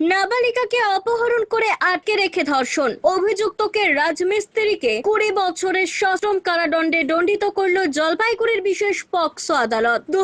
নাবালিকাকে অপহরণ করে আটকে রেখে ধর্ষণ। অভিযুক্তকে রাজমিস্ত্রিকে কুড়ি বছরের সশ্রম কারাদণ্ডে দণ্ডিত করল জলপাইগুড়ির বিশেষ পক্সো আদালত। দু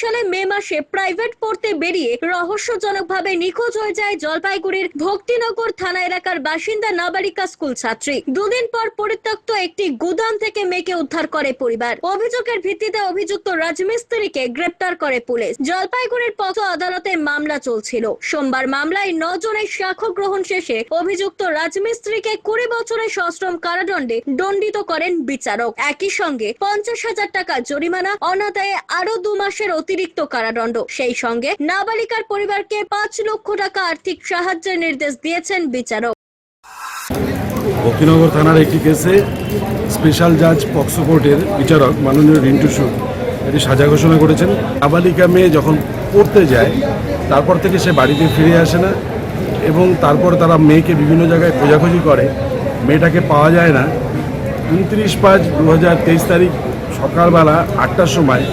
সালে মে মাসে প্রাইভেট পড়তে বেরিয়ে রহস্যজনকভাবে নিখোঁজ হয়ে যায় জলপাইগুড়ির ভক্তিনগর থানা এলাকার বাসিন্দা নাবালিকা স্কুল ছাত্রী। দুদিন পর পরিত্যক্ত একটি গুদাম থেকে মেয়েকে উদ্ধার করে পরিবার। অভিযোগের ভিত্তিতে অভিযুক্ত রাজমিস্ত্রিকে গ্রেপ্তার করে পুলিশ। জলপাইগুড়ির পথ আদালতে মামলা চলছিল। সোমবার মামলায় নজনের সাক্ষ্য গ্রহণ শেষে অভিযুক্ত রাজমিস্ত্রিকে কুড়ি বছরের সশ্রম কারাদণ্ডে দণ্ডিত করেন বিচারক। একই সঙ্গে পঞ্চাশ হাজার টাকা জরিমানা, অনাদায়ে আরও দু মাসের অতিরিক্ত কারাদণ্ড। সেই সঙ্গে নাবালিকার পরিবারকে পাঁচ লক্ষ টাকা আর্থিক সাহায্যের নির্দেশ দিয়েছেন বিচারক। ভক্তিনগর থানার একটি কেসে স্পেশাল জাজ পক্সো কোর্টের বিচারক মাননীয় রিন্টু সুর এটি সাজা ঘোষণা করেছেন। নাবালিকা মেয়ে যখন পড়তে যায়, তারপর থেকে সে বাড়িতে ফিরে আসে না এবং তারপর তারা মেয়েকে বিভিন্ন জায়গায় খোঁজাখুঁজি করে। মেয়েটাকে পাওয়া যায় না। উনত্রিশ পাঁচ দু তারিখ সকালবেলা আটটার সময়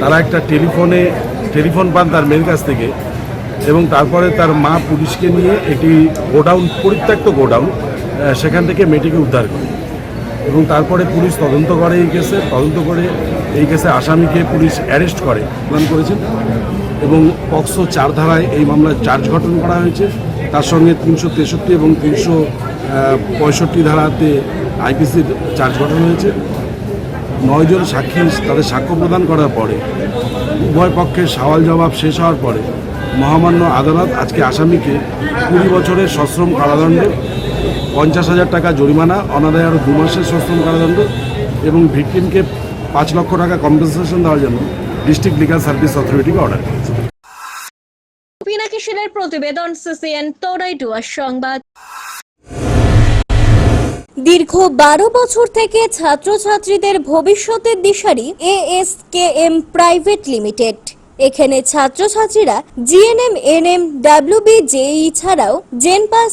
তারা একটা টেলিফোনে, টেলিফোন পান তার মেয়ের কাছ থেকে এবং তারপরে তার মা পুলিশকে নিয়ে একটি গোডাউন, পরিত্যক্ত গোডাউন সেখান থেকে মেয়েটিকে উদ্ধার করে এবং তারপরে পুলিশ তদন্ত করে এই কেসে, তদন্ত করে এই কেসে আসামিকে পুলিশ অ্যারেস্ট করে। প্রদান করেছেন? এবং পক্সো চার ধারায় এই মামলার চার্জ গঠন করা হয়েছে। তার সঙ্গে তিনশো তেষট্টি এবং তিনশো পঁয়ষট্টি ধারাতে আইপিসির চার্জ গঠন হয়েছে। নয়জন সাক্ষী তাদের সাক্ষ্য প্রদান করার পরে উভয় পক্ষের সওয়াল জবাব শেষ হওয়ার পরে মহামান্য আদালত আজকে আসামিকে কুড়ি বছরের সশ্রম কারাদণ্ড, পঞ্চাশ হাজার টাকা জরিমানা, অনাদায় আরও দু মাসের সশ্রম কারাদণ্ড এবং ভিকটিমকে পাঁচ লক্ষ টাকা কম্পেনসেশন দেওয়ার জন্য ডিস্ট্রিক্ট লিগাল সার্ভিস অথরিটিকে অর্ডার করেছে। পিনাকি সেনের প্রতিবেদন সিসিএন তোরাই ডুয়ার সংবাদ। দীর্ঘ বারো বছর থেকে ছাত্রছাত্রীদের ভবিষ্যতের দিশারি এএসকেএম প্রাইভেট লিমিটেড এখানে ছাত্রছাত্রীরা জিএনএম এনএম ডাব্লিউবি জেই ছাড়াও জেনপাস